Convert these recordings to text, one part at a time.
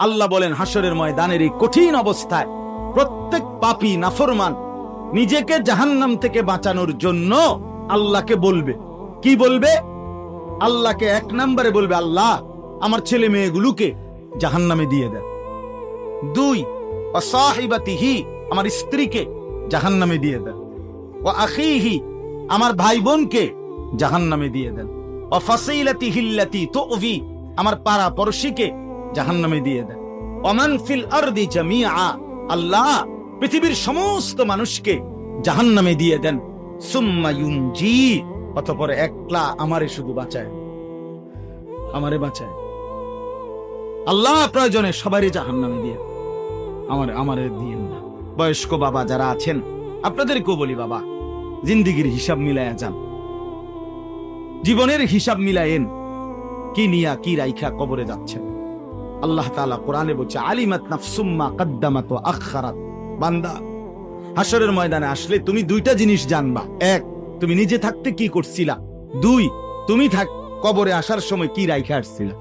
আল্লাহ বলেন হাসরের ময়দানের এই কঠিন অবস্থায় প্রত্যেক পাপী নাফরমান নিজেকে জাহান্নাম থেকে বাঁচানোর জন্য আল্লাহকে বলবে। কি বলবে? আল্লাহকে এক নম্বরে বলবে, আল্লাহ, আমার ছেলে মেয়েগুলোকে জাহান্নামে দিয়ে দেন দুই অসাহিবাতিহি আমার স্ত্রীকে জাহান্নামে দিয়ে দেন ও আখিহি, আমার ভাই বোনকে জাহান্নামে দিয়ে দেন ও ফাসিলাতি হিল্লাতি তুভি আমার পাড়া পড়শিকে জাহান্নামে দিয়ে দেন। ওমান ফিল আরদি জামিআ, আল্লাহ পৃথিবীর সমস্ত মানুষকে জাহান্নামে দিয়ে দেন। অতঃপর একলা আমারে শুধু বাঁচায়। আমারে বাঁচায়। আল্লাহ প্রয়োজনে সবারই দিয়ে। আমার, আমারে দিয়েন না। বয়স্ক বাবা যারা আছেন, আপনাদেরকেও বলি বাবা, জিন্দিগির হিসাব মিলায়া যান। জীবনের হিসাব মিলায়েন, কি নিয়া, কি রাইখা কবরে যাচ্ছেন। আল্লাহ তাআলা কোরআনে বলছে, আলিমাত নাফসুম্মা কাদ্দামাত ওয়া আখখারাত। বান্দা হাসরের ময়দানে আসলে তুমি দুইটা জিনিস জানবা। এক, তুমি নিজে থাকতে কি করছিলা? দুই, তুমি থাক, কবরে আসার সময় কি রাইখা আসছিলা?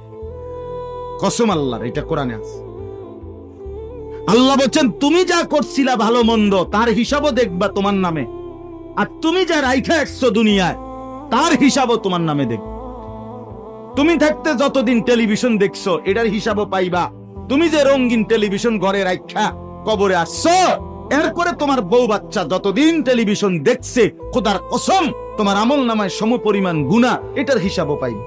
কসম আল্লাহর, এটা কোরআনে আছে। আল্লাহ বলছেন, তুমি যা করছিলা ভালো মন্দ, তার হিসাবও দেখবা তোমার নামে। আর তুমি যা রাইখা আসছো দুনিয়ায়, তার হিসাবও তোমার নামে দেখ তুমি থাকতে যতদিন টেলিভিশন দেখছ, এটার হিসাবও পাইবা। তুমি যে রঙিন টেলিভিশন ঘরে রাখা কবরে আসছো, এর করে তোমার বউ বাচ্চা যতদিন টেলিভিশন দেখছে, খোদার কসম, তোমার আমল নামায় সম পরিমাণ গুণা এটার হিসাবও পাইবে।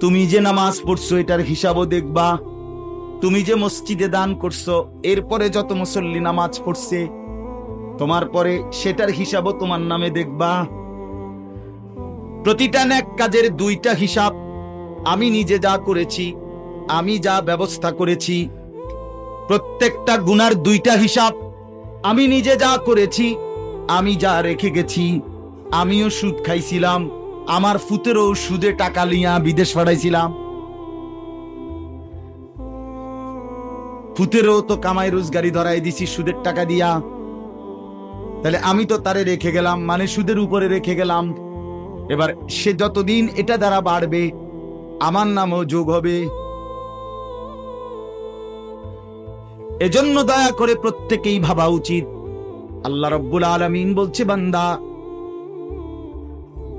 তুমি যে নামাজ পড়ছো, এটার হিসাবও দেখবা। তুমি যে মসজিদে দান করছ, এরপরে যত মুসল্লি নামাজ পড়ছে, তোমার পরে সেটার হিসাবও তোমার নামে দেখবা। প্রতিটা ন্যাক কাজের দুইটা হিসাব। আমি নিজে যা করেছি, আমি যা ব্যবস্থা করেছি, প্রত্যেকটা গুনার দুইটা হিসাব। আমি নিজে যা করেছি, আমি যা রেখে গেছি, আমিও সুদ খাইছিলাম, আমার ফুতেরও সুদে টাকা লিয়া বিদেশ পাঠাইছিলাম। ফুতেরও তো কামাই রোজগারি ধরাই দিছি সুদের টাকা দিয়া। তাহলে আমি তো তারে রেখে গেলাম মানে সুদের উপরে রেখে গেলাম। এবার সে যতদিন এটা দ্বারা বাড়বে, আমার নামও যোগ হবে। এজন্য দয়া করে প্রত্যেকেই ভাবা উচিত। আল্লাহ রব্বুল আলমিন বলছে, বান্দা,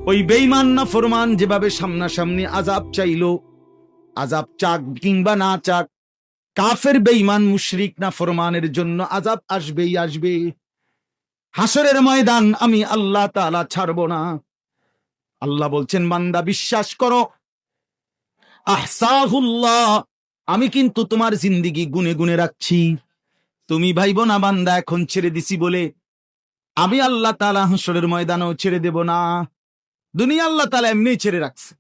ওই বেইমান না ফরমান যেভাবে সামনাসামনি আজাব চাইলো আজাব চাক কিংবা না চাক, কাফের বেইমান মুশরিক না ফরমানের জন্য আজাব আসবেই আসবে। হাসরের ময়দান আমি আল্লাহ তাআলা ছাড়ব না। আল্লাহ বলছেন, বান্দা, বিশ্বাস করো। আহসাহুল্লাহ, আমি কিন্তু তোমার জিন্দিগি গুনে গুনে রাখছি। তুমি ভাইব না, বান্দা, এখন ছেড়ে দিছি বলে। আমি আল্লাহ তালা হাসরের ময়দানও ছেড়ে দেব না। দুনিয়া আল্লাহ তালা এমনি ছেড়ে রাখছে।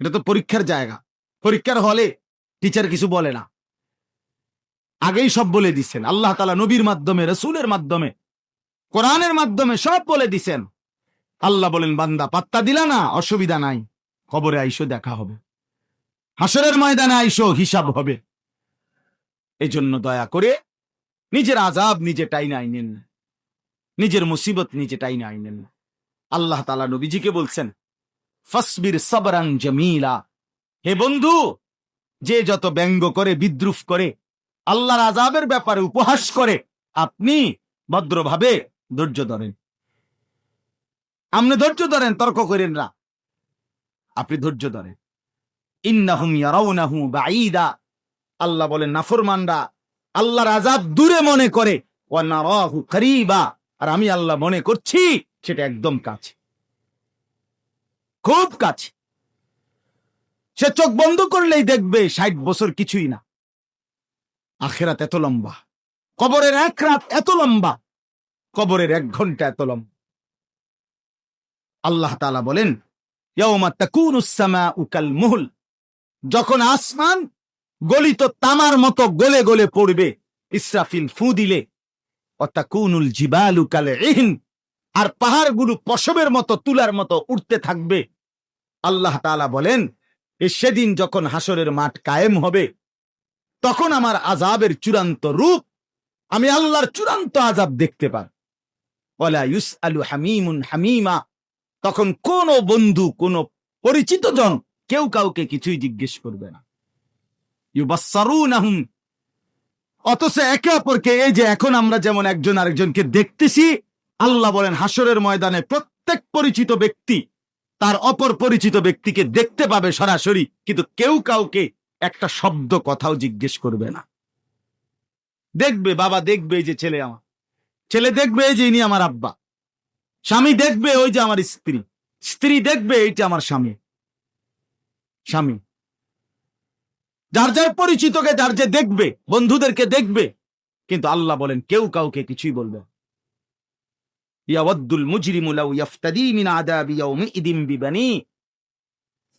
এটা তো পরীক্ষার জায়গা। পরীক্ষার হলে টিচার কিছু বলে না। আগেই সব বলে দিচ্ছেন আল্লাহ তালা নবীর মাধ্যমে, রসুলের মাধ্যমে, কোরআনের মাধ্যমে সব বলে দিছেন। আল্লাহ বলেন, বান্দা, পাত্তা দিলা না, অসুবিধা নাই। খবরে আইসো, দেখা হবে। হাসরের ময়দানে আইসো, হিসাব হবে। এই জন্য দয়া করে নিজের আজাব নিজে টাইনে আইনেন। নিজের মুসিবত নিজে টাইনে আইনেন। আল্লাহ তালা নবীজিকে বলছেন, ফসবির সবরাং জমিলা। হে বন্ধু, যে যত ব্যঙ্গ করে, বিদ্রুপ করে, আল্লাহর আজাবের ব্যাপারে উপহাস করে, আপনি ভদ্রভাবে ধৈর্য ধরেন। আপনি ধৈর্য ধরেন, তর্ক করেন না। আপনি ধৈর্য ধরেন। ইন্নাহুম ইয়ারাউনাহু বাঈদা। আল্লাহ বলেন, নাফরমানরা আল্লাহর আজাব দূরে মনে করে। ওয়া নারাহু আর আমি আল্লাহ মনে করছি, সেটা একদম কাছে। খুব কাছে। সে চোখ বন্ধ করলেই দেখবে ষাট বছর কিছুই না। আখেরাত এত লম্বা। কবরের এক রাত এত লম্বা। কবরের এক ঘণ্টা এত লম্বা। আল্লাহ তালা বলেন যখন আসমান গলিত তামার মতো গলে গলে পড়বে, ইসরাফিল ফু দিলে অতাকুনুল জিবালু কাল ইহন আর পাহাড়গুলো পশবের মতো, তুলার মতো উঠতে থাকবে। আল্লাহ তাআলা বলেন, এ সেদিন যখন হাসরের মাঠ কায়েম হবে, তখন আমার আজাবের চূড়ান্ত রূপ, আমি আল্লাহর চূড়ান্ত আজাব দেখতে পার ওলা ইউস আলু হামিমুন হামিমা তখন কোন বন্ধু, কোন পরিচিত জন কেউ কাউকে কিছুই জিজ্ঞেস করবে না। অথচ একে অপরকে এই যে এখন আমরা যেমন একজন আরেকজনকে দেখতেছি, আল্লাহ বলেন হাসরের ময়দানে প্রত্যেক পরিচিত ব্যক্তি তার অপর পরিচিত ব্যক্তিকে দেখতে পাবে সরাসরি, কিন্তু কেউ কাউকে একটা শব্দ কথাও জিজ্ঞেস করবে না। দেখবে, বাবা দেখবে এই যে ছেলে আমার। ছেলে দেখবে এই যে ইনি আমার আব্বা। স্বামী দেখবে ওই যে আমার স্ত্রী। স্ত্রী দেখবে এইটা আমার স্বামী। স্বামী। যার যার পরিচিতকে, যার যে দেখবে, বন্ধুদেরকে দেখবে, কিন্তু আল্লাহ বলেন, কেউ কাউকে কিছুই বলবে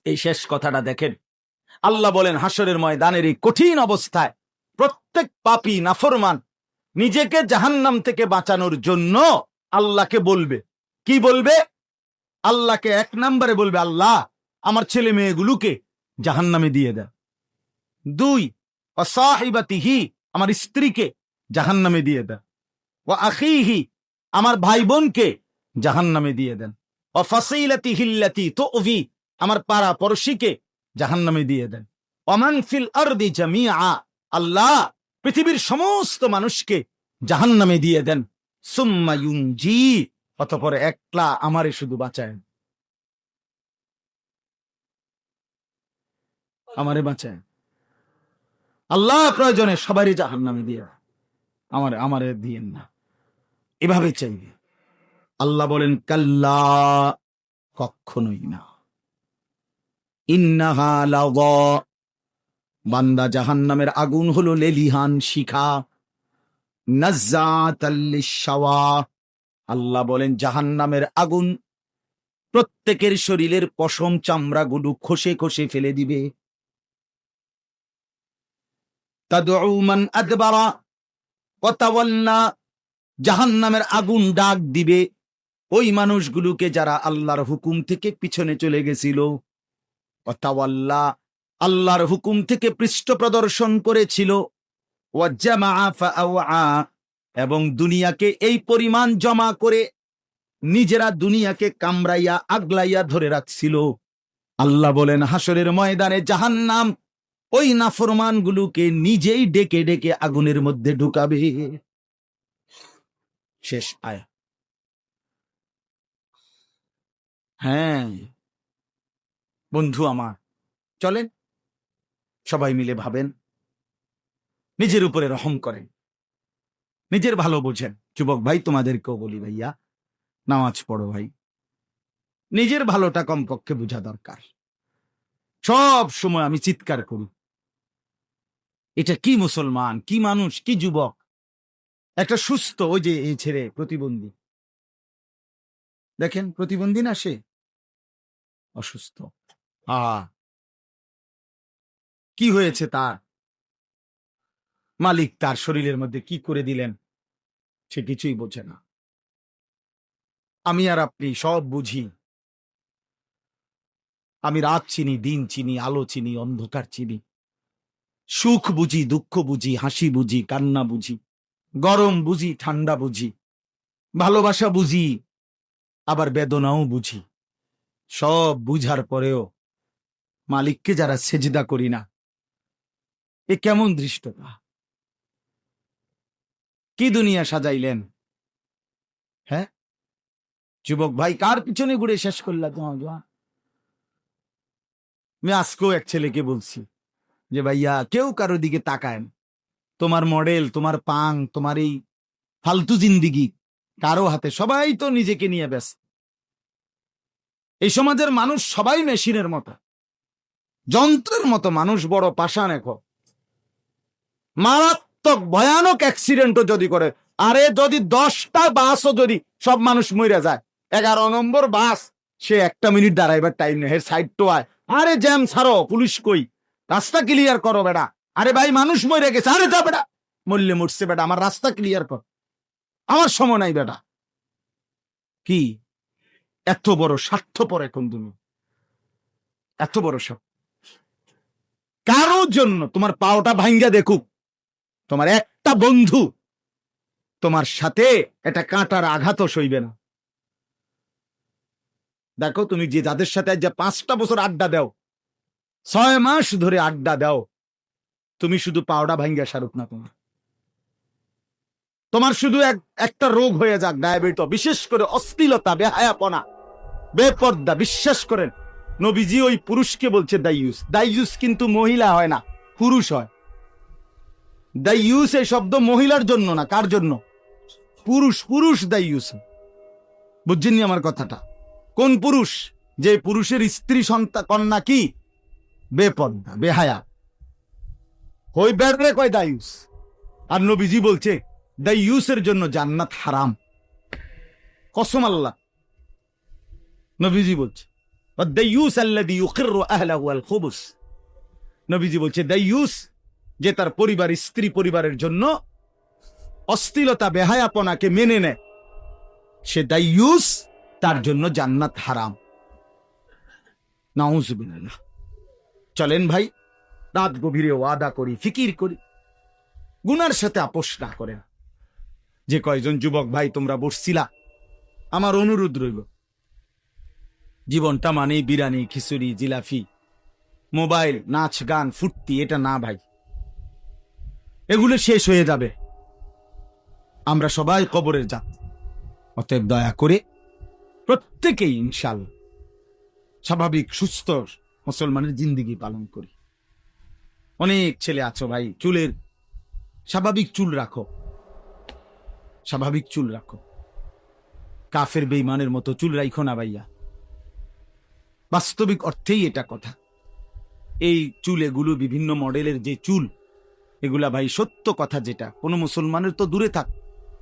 এই শেষ কথাটা দেখেন। আল্লাহ বলেন হাসরের ময়দানের এই কঠিন অবস্থায় প্রত্যেক পাপী নাফরমান নিজেকে জাহান্নাম থেকে বাঁচানোর জন্য আল্লাহকে বলবে। কি বলবে? আল্লাহকে এক নম্বরে বলবে, আল্লাহ, আমার ছেলে মেয়েগুলোকে জাহান্নামে দিয়ে দেন দুই অসাহিবাতিহি আমার স্ত্রীকে জাহান্নামে দিয়ে দেন ও আখিহি আমার ভাই বোনকে জাহান্নামে দিয়ে দেন। ও ফাসিলাতি হিল্লাতি তো অভি আমার পাড়া পড়শিকে জাহান্নামে দিয়ে দেন। অমান ফিল আরদি জামিয়া আল্লাহ, পৃথিবীর সমস্ত মানুষকে জাহান্নামে দিয়ে দেন। সুম্মা ইউনজি অতপর একলা আমারে শুধু বাঁচায়। আমারে বাঁচায়। আল্লাহ প্রয়োজনে সবারই জাহান্নামে দিয়ে দেন। আমারে আমারে দিয়েন না। এভাবে চাইবে। আল্লাহ বলেন, কাল্লা কখনোই না। ইন্নাহা লাযা বান্দা জাহান্নামের আগুন হলো লেলিহান শিখা। নাজ্জাতাল লিশাওয়া আল্লাহ বলেন, জাহান্নামের আগুন প্রত্যেকের শরীরের পশম চামড়া চামড়াগুলো খসে খসে ফেলে দিবে। জাহান্নামের আগুন ডাক দিবে। ওই মানুষগুলোকে যারা আল্লাহর হুকুম থেকে পিছনে চলে গেছিল ওয়াতাওয়াল্লা আল্লাহর হুকুম থেকে পৃষ্ঠ প্রদর্শন করেছিল। ওয়াজ্জামা এবং দুনিয়াকে এই পরিমাণ জমা করে নিজেরা দুনিয়াকে কামড়াইয়া, আগলাইয়া ধরে রাখছিল। আল্লাহ বলেন হাসরের ময়দানে জাহান্নাম ওই নাফরমান গুলোকে নিজেই ডেকে ডেকে আগুনের মধ্যে ঢুকাবে। শেষ আয়া। হ্যাঁ বন্ধু আমার, চলেন, সবাই মিলে ভাবেন, নিজের উপরে রহম করেন। নিজের ভালো বোঝেন। যুবক ভাই, তোমাদেরকেও বলি ভাইয়া, নামাজ পড়ো ভাই। নিজের ভালোটা কমপক্ষে বোঝা দরকার। সব সময় আমি চিৎকার করি। এটা কি মুসলমান, কি মানুষ, কি যুবক? একটা সুস্থ ওই যে এই ছেড়ে প্রতিবন্ধী। দেখেন, প্রতিবন্ধী না সে? অসুস্থ। আ। কি হয়েছে তার? মালিক তার শরীরের মধ্যে কি করে দিলেন? সে কিছুই বোঝে না। আমি আর আপনি সব বুঝি। আমি রাত চিনি, দিন চিনি, আলো চিনি, অন্ধকার চিনি। সুখ বুঝি, দুঃখ বুঝি, হাসি বুঝি, কান্না বুঝি, গরম বুঝি, ঠান্ডা বুঝি, ভালোবাসা বুঝি, আবার বেদনাও বুঝি। সব বুঝার পরেও মালিককে যারা সেজদা করি না, এ কেমন দৃষ্টতা? কি দুনিয়া সাজাইলেন? হ্যাঁ? যুবক ভাই, কার পিছনে ঘুরে শেষ করলা তোমার জোয়া আমি আজকেও এক ছেলেকে বলছি যে, ভাইয়া, কেউ কারও দিকে তাকায়। তোমার মডেল, তোমার পাং, তোমার এই ফালতু জিন্দিগি, কারও হাতে সবাই তো নিজেকে নিয়ে ব্যস্ত। এই সমাজের মানুষ সবাই মেশিনের মতো। যন্ত্রের মতো মানুষ, বড় পাষাণ এখন মারাত্মক ভয়ানক অ্যাক্সিডেন্টও যদি করে, আরে যদি দশটা বাসও যদি সব মানুষ মরে যায়। এগারো নম্বর বাস সে একটা মিনিট দাঁড়াইবার টাইম নেই সাইড তো আয়। আরে জ্যাম, ছাড়ো, পুলিশ কই? রাস্তা ক্লিয়ার করো, বেটা। আরে ভাই, মানুষ মরে গেছে, আরে যা, বেটা। মরলে মরছে, বেটা, আমার রাস্তা ক্লিয়ার কর। আমার সময় নাই, বেটা। কি? এত বড় স্বার্থপর এখন তুমি। এত বড় সব। কারোর জন্য তোমার পাওটা ভাঙ্গা দেখুক। তোমার একটা বন্ধু তোমার সাথে এটা কাঁটার আঘাতও সইবে না। দেখো, তুমি যে যাদের সাথে যে পাঁচটা বছর আড্ডা দাও, ছয় মাস ধরে আড্ডা দাও, তুমি শুধু পাওডা ভাঙ্গা সারুক না তোমার। তোমার শুধু এক, একটা রোগ হয়ে যাক, ডায়াবেটিস, বিশেষ করে অশ্লীলতা, বেহায়াপনা, বেপর্দা, বিশ্বাস করেন, নবীজি ওই পুরুষকে বলছে দাইয়ুস দাইয়ুস কিন্তু মহিলা হয় না, পুরুষ হয়। দাইয়ুস এই শব্দ মহিলার জন্য না কার জন্য পুরুষ পুরুষ দাইয়ুস বুঝছেননি আমার কথাটা কোন পুরুষ যে পুরুষের স্ত্রী সন্তান কন্যা কি বেপর্দা বেহায়া হই বেড়ে কয় দায়ুস আর নবীজি বলছে দাইয়ুসের জন্য জান্নাত হারাম কসম আল্লাহ নবীজি বলছে দ্য দাইয়ুস আল্লাযী ইউকিররু আহলাহু আল খুবুস নবীজি বলছে দাইয়ুস যে তার পরিবার, স্ত্রী পরিবারের জন্য অস্থিলতা বেহায়াপনাকে মেনে নেয়। সে দাইয়ুস তার জন্য জান্নাত হারাম। নাউজুবিল্লাহ। চলেন ভাই, রাত গভীরে ওয়াদা করি, ফিকির করি। গুনার সাথে আপোষ না করেন। যে কয়জন যুবক ভাই, তোমরা বসছিলা, আমার অনুরোধ রইল। জীবনটা মানেই বিরানি খিচুড়ি জিলাফি মোবাইল, নাচ, গান, ফুর্তি, এটা না ভাই। এগুলো শেষ হয়ে যাবে। আমরা সবাই কবরের যাত অতএব দয়া করে প্রত্যেকেই ইনশাল স্বাভাবিক, সুস্থ মুসলমানের জিন্দিগি পালন করি। অনেক ছেলে আছো ভাই, চুলের স্বাভাবিক চুল রাখো। স্বাভাবিক চুল রাখো। কাফের বেইমানের মতো চুল রাইখো না ভাইয়া। বাস্তবিক অর্থেই এটা কথা। এই চুল এগুলো বিভিন্ন মডেলের যে চুল এগুলা ভাই সত্য কথা যেটা। কোনো মুসলমানের তো দূরে থাক।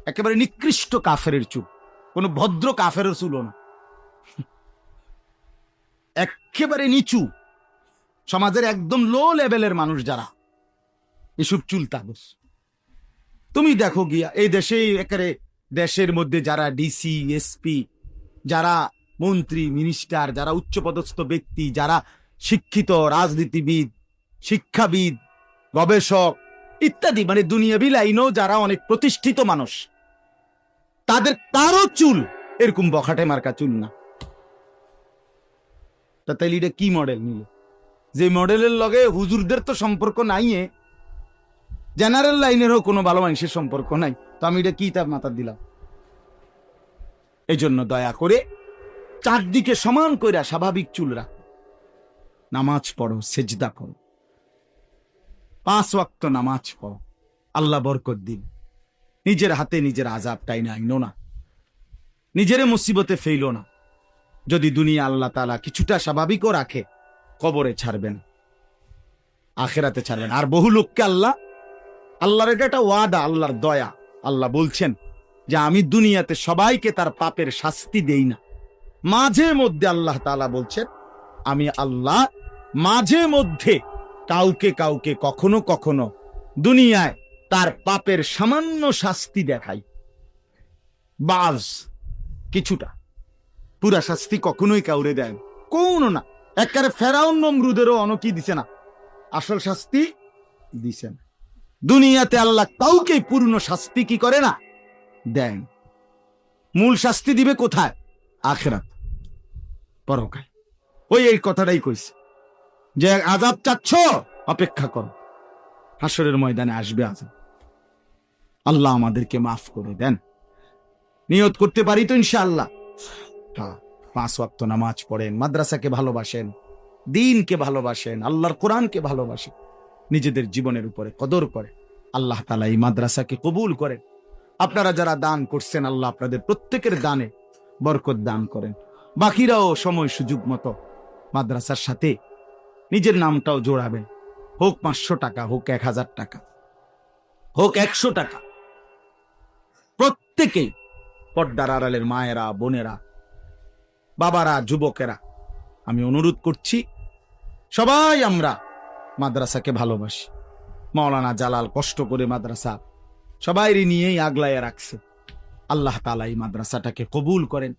একেবারে নিকৃষ্ট কাফের চুল। কোনো ভদ্র কাফের চুলও না। একেবারে নিচু। সমাজের একদম লো লেভেলের মানুষ যারা, এসব চুল তাগস তুমি দেখো গিয়া, এই দেশে একেবারে দেশের মধ্যে যারা ডিসি এসপি যারা মন্ত্রী মিনিস্টার যারা উচ্চপদস্থ ব্যক্তি, যারা শিক্ষিত রাজনীতিবিদ, শিক্ষাবিদ, গবেষক ইত্যাদি মানে দুনিয়াবি লাইনেও যারা অনেক প্রতিষ্ঠিত মানুষ। তাদের তারও চুল এরকম বখাটে মার্কা চুল না। তা তাইলে এটা কি মডেল নিল? যে মডেলের লগে হুজুরদের তো সম্পর্ক নাই জেনারেল লাইনেরও কোনো ভালো মানুষের সম্পর্ক নাই। তো আমি এটা কি তার মাথা দিলাম? এই জন্য দয়া করে চারদিকে সমান কইরা স্বাভাবিক চুল নামাজ পড়ো, সেজদা করো। পাঁচ ওয়াক্ত নামাজ পড়ো। আল্লাহ বরকত দিন। নিজের হাতে নিজের আজাবটাই না, আইনো না। নিজের মুসিবতে ফেইলো না। যদি দুনিয়া আল্লাহ তালা কিছুটা স্বাভাবিকও রাখে, কবরে ছাড়বেন আখেরাতে ছাড়বেন আর বহু লোককে আল্লাহ, আল্লাহর এটা একটা ওয়াদা, আল্লাহর দয়া। আল্লাহ বলছেন যে, আমি দুনিয়াতে সবাইকে তার পাপের শাস্তি দেই না। মাঝে মধ্যে আল্লাহ তালা বলছেন, আমি আল্লাহ মাঝে মধ্যে কাউকে কাউকে কখনো কখনো দুনিয়ায় তার পাপের সামান্য শাস্তি দেখাই। বাজ কিছুটা। পুরা শাস্তি কখনোই কাউরে দেন। কোনো না। একেবারে ফেরাউন নমরুদেরও অনকি দিছে না। আসল শাস্তি দিছেন দুনিয়াতে আল্লাহ কাউকে পূর্ণ শাস্তি কি করে না? দেন। মূল শাস্তি দিবে কোথায়? আখেরাত। পরকায় ওই এই কথাটাই কইছে। যে আজাব চাচ্ছ, অপেক্ষা করো। হাসরের ময়দানে আসবে আজাব আল্লাহ আমাদেরকে মাফ করে দেন। নিয়ত করতে পারি তো ইনশাআল্লাহ। হ্যাঁ পাঁচ ওয়াক্ত নামাজ পড়েন, মাদ্রাসাকে ভালোবাসেন, দিনকে ভালোবাসেন, আল্লাহর কোরআনকে ভালোবাসেন, নিজেদের জীবনের উপরে কদর করে আল্লাহ তালা এই মাদ্রাসাকে কবুল করেন। আপনারা যারা দান করছেন, আল্লাহ আপনাদের প্রত্যেকের দানে বরকত দান করেন। বাকিরাও সময় সুযোগ মতো মাদ্রাসার সাথে নিজের নামটাও জোড়াবেন। হোক পাঁচশো টাকা, হোক এক হাজার টাকা, হোক একশো টাকা। প্রত্যেকেই পর্দার আড়ালের মায়েরা, বোনেরা, বাবারা, যুবকেরা, আমি অনুরোধ করছি, সবাই আমরা মাদ্রাসাকে ভালোবাসি। মাওলানা জালাল কষ্ট করে মাদ্রাসা সবাই নিয়েই আগলাইয়া রাখছে। আল্লাহ তালা এই মাদ্রাসাটাকে কবুল করেন।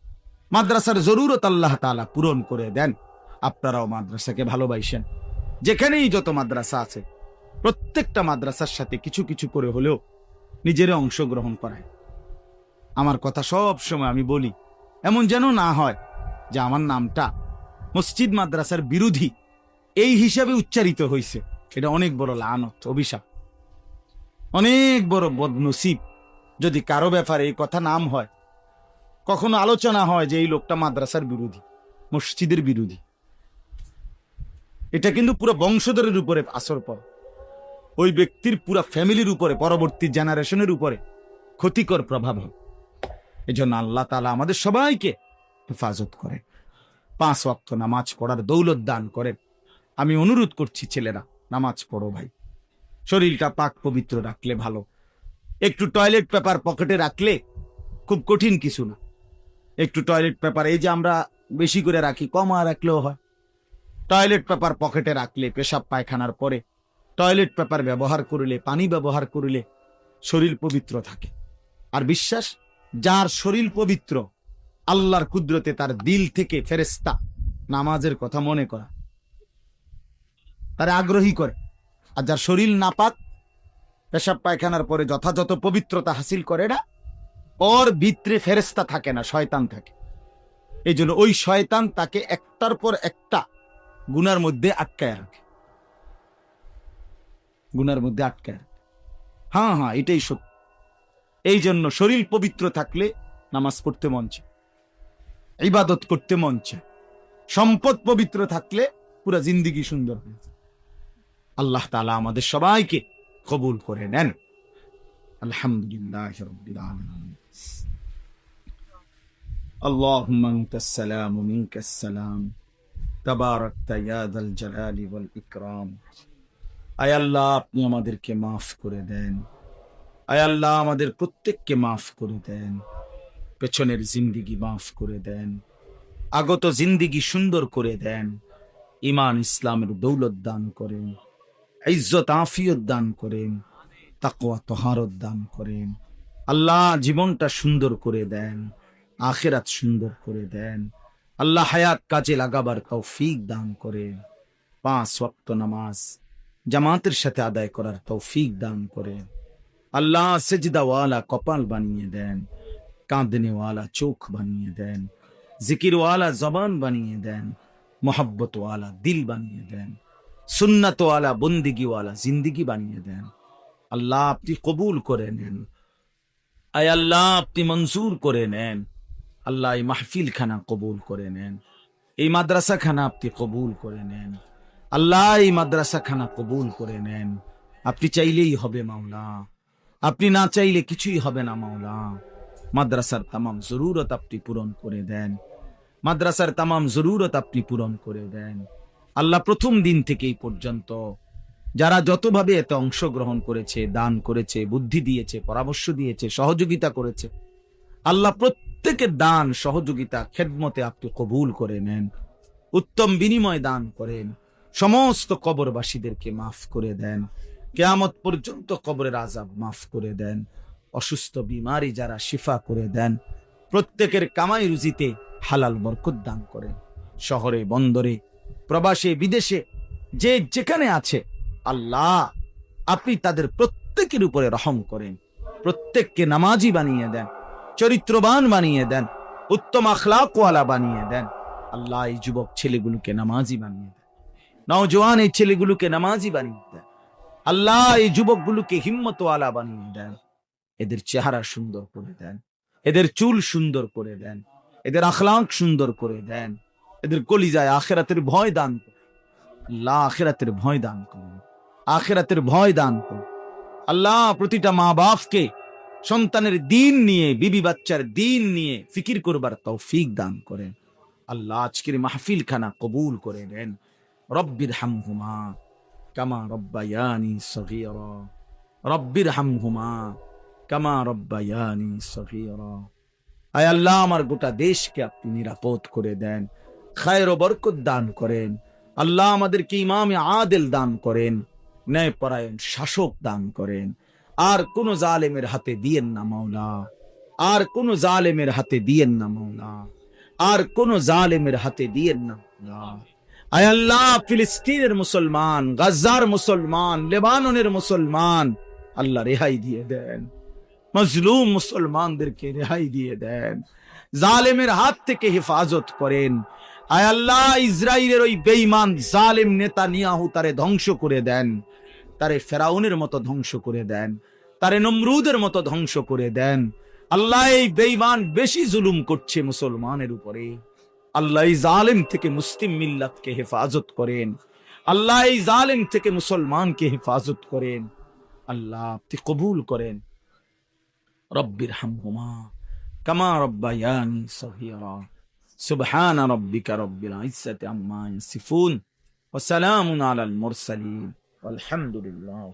মাদ্রাসার জরুরত আল্লাহ তালা পূরণ করে দেন। আপনারাও মাদ্রাসাকে ভালোবাসেন। যেখানেই যত মাদ্রাসা আছে, প্রত্যেকটা মাদ্রাসার সাথে কিছু কিছু করে হলেও নিজের অংশগ্রহণ করায়। আমার কথা সব সময় আমি বলি, এমন যেন না হয় যে আমার নামটা মসজিদ মাদ্রাসার বিরোধী। এই হিসাবে উচ্চারিত হয়েছে এটা অনেক বড় লানত, অভিশাপ। অনেক বড় বদনসিব। যদি কারও ব্যাপারে এই কথা নাম হয়, কখনো আলোচনা হয় যে এই লোকটা মাদ্রাসার বিরোধী, মসজিদের বিরোধী। এটা কিন্তু পুরো বংশধরের উপরে আসর পর ওই ব্যক্তির পুরো ফ্যামিলির উপরে, পরবর্তী জেনারেশনের উপরে ক্ষতিকর প্রভাব হয়। এই জন্য আল্লাহ তালা আমাদের সবাইকে হেফাজত করে পাঁচ ওয়াক্ত নামাজ পড়ার দৌলত দান করেন। আমি অনুরোধ করছি ছেলেরা, নামাজ পড়ো ভাই। শরীরটা পাক পবিত্র রাখলে ভালো। একটু টয়লেট পেপার পকেটে রাখলে খুব কঠিন কিছু না। একটু টয়লেট পেপার, এই যে আমরা বেশি করে রাখি, কমা রাখলেও হয়। টয়লেট পেপার পকেটে রাখলে, পেশাব পায়খানার পরে, টয়লেট পেপার ব্যবহার করলে, পানি ব্যবহার করলে শরীর পবিত্র থাকে। আর বিশ্বাস? যার শরীর পবিত্র, আল্লাহর কুদরতে তার দিল থেকে ফেরেস্তা নামাজের কথা মনে করা। তার আগ্রহী করে। আর যার শরীর নাপাক, পেশাব পায়খানার পরে যথাযথ পবিত্রতা হাসিল করে না, ওর ভিতরে ফেরেস্তা থাকে না, শয়তান থাকে। এই জন্য ওই শয়তান তাকে একটার পর একটা গুনার মধ্যে আটকায় রাখে গুনার মধ্যে আটকায় রাখে হ্যাঁ হ্যাঁ এটাই সত্য এই জন্য শরীর পবিত্র থাকলে নামাজ পড়তে মন চায় ইবাদত করতে মন চায় সম্পদ পবিত্র থাকলে পুরা জিন্দিগি সুন্দর হয়ে যায়। আল্লাহ তালা আমাদের সবাইকে কবুল করে নেন আলহামদুলিল্লাহ রব্বিল আলামিন اللهم انت السلام ومنك السلام তাবারক তাইয়াদাল জালালি ওয়াল ইকরাম। আয় আল্লাহ, আপনি আমাদেরকে মাফ করে দেন। আয় আল্লাহ, আমাদের প্রত্যেককে মাফ করে দেন। পেছনের জিন্দিগি মাফ করে দেন। আগত জিন্দিগি সুন্দর করে দেন। ইমান ইসলামের দৌলত দান করেন। ইজ্জত, আফিয়ত দান করেন। তাকোয়া তোহারত দান করেন। আল্লাহ জীবনটা সুন্দর করে দেন। আখেরাত সুন্দর করে দেন। আল্লাহ হায়াত কাজে লাগাবার তৌফিক দান করেন পাঁচ ওয়াক্ত নামাজ জামাতের সাথে আদায় করার তৌফিক দান করেন আল্লাহ সেজদাওয়ালা কপাল বানিয়ে দেন, কাঁদনেওয়ালা চোখ বানিয়ে দেন, জিকিরওয়ালা জবান বানিয়ে দেন, মোহাব্বতওয়ালা দিল বানিয়ে দেন, সুন্নাতওয়ালা বন্দিগিওয়ালা জিন্দিগি বানিয়ে দেন। আল্লাহ আপনি কবুল করে নেন। আয় আল্লাহ আপনি মঞ্জুর করে নেন। আল্লাহ এই মাহফিল খানা কবুল করে নেন। এই মাদ্রাসা খানা আপনি কবুল করে নেন। আল্লাহ এই মাদ্রাসা খানা কবুল করে নেন। আপনি চাইলেই হবে মাওলা। আপনি না চাইলে কিছুই হবে না মাওলা। মাদ্রাসার তামাম জরুরত আপনি পূরণ করে দেন। মাদ্রাসার তামাম জরুরত আপনি পূরণ করে দেন। আল্লাহ প্রথম দিন থেকে এই পর্যন্ত যারা যতভাবে এতে অংশগ্রহণ করেছে, দান করেছে, বুদ্ধি দিয়েছে, পরামর্শ দিয়েছে, সহযোগিতা করেছে, আল্লাহ প্রত্যেকের দান সহযোগিতা খেদমতে আপনি কবুল করে নেন, উত্তম বিনিময় দান করেন, সমস্ত কবরবাসীদেরকে মাফ করে দেন, কেয়ামত পর্যন্ত কবরের আজাব মাফ করে দেন, অসুস্থ, বিমারি যারা শিফা করে দেন, প্রত্যেকের কামাই রুজিতে হালাল বরকত দান করেন। শহরে, বন্দরে, প্রবাসে, বিদেশে, যে যেখানে আছে, আল্লাহ আপনি তাদের প্রত্যেকের উপরে রহম করেন, প্রত্যেককে নামাজি বানিয়ে দেন। চরিত্রবান বানিয়ে দেন, উত্তম আখলাকওয়ালা বানিয়ে দেন। আল্লাহ এই যুবক ছেলেগুলোকে নামাজি বানিয়ে দেন। নওজোয়ান এই ছেলেগুলোকে নামাজি বানিয়ে দেন। আল্লাহ এই যুবকগুলোকে হিম্মতওয়ালা বানিয়ে দেন। এদের চেহারা সুন্দর করে দেন। এদের চুল সুন্দর করে দেন। এদের আখলাক সুন্দর করে দেন। এদের কলিজায় আখেরাতের ভয় দান আল্লাহ আখেরাতের ভয় দান করুন। আখেরাতের ভয় দান করুন। আল্লাহ প্রতিটা মা বাপকে সন্তানের দিন নিয়ে, বিবি বাচ্চার দিন নিয়ে ফিকির করবার তৌফিক দান করেন। আল্লাহ আজকের মাহফিল খানা কবুল করে নেন। রব্বির হামহুমা কামা রব্বায়ানি সগীরা। রব্বির হামহুমা কামা রব্বায়ানি সগীরা। আয় আল্লাহ, আমার গোটা দেশকে আপনি নিরাপদ করে দেন, খায়ের বরকত দান করেন। আল্লাহ আমাদেরকে ইমামে আদেল দান করেন, ন্যায়পরায়ণ শাসক দান করেন। আর কোন জালেমের হাতে দিয়েন না মাওলা। আর কোন জালেমের হাতে দিয়েন না মাওলা। আর কোন জালেমের হাতে দিয়েন না আয় আল্লাহ, ফিলিস্তিনের মুসলমান গাজার মুসলমান, লেবাননের মুসলমান, আল্লাহ রেহাই দিয়ে দেন। মজলুম মুসলমানদেরকে রেহাই দিয়ে দেন। জালেমের হাত থেকে হেফাজত করেন। আয় আল্লাহ ইসরায়েলের ওই বেঈমান জালেম নেতা নিয়াহু তারে ধ্বংস করে দেন। তারে ফেরাউনের মতো ধ্বংস করে দেন, তারে নমরুদের মতো ধ্বংস করে দেন। আল্লাহ এই বেইমান বেশি জুলুম করছে মুসলমানের উপরে। আল্লাহ জালেম থেকে মুসলিম মিল্লাতকে হেফাজত করেন। আল্লাহ এই জালেম থেকে মুসলমানকে হেফাজত করেন। আল্লাহ আপনি কবুল করেন। রব্বির হামহুমা কামা রব্বায়ানি সহিরা সুবহানা রব্বিকা রব্বিল ইজ্জাতি আম্মা ইয়াসিফুন। ওয়া সালামুন আলাল মুরসালিন। والحمد لله.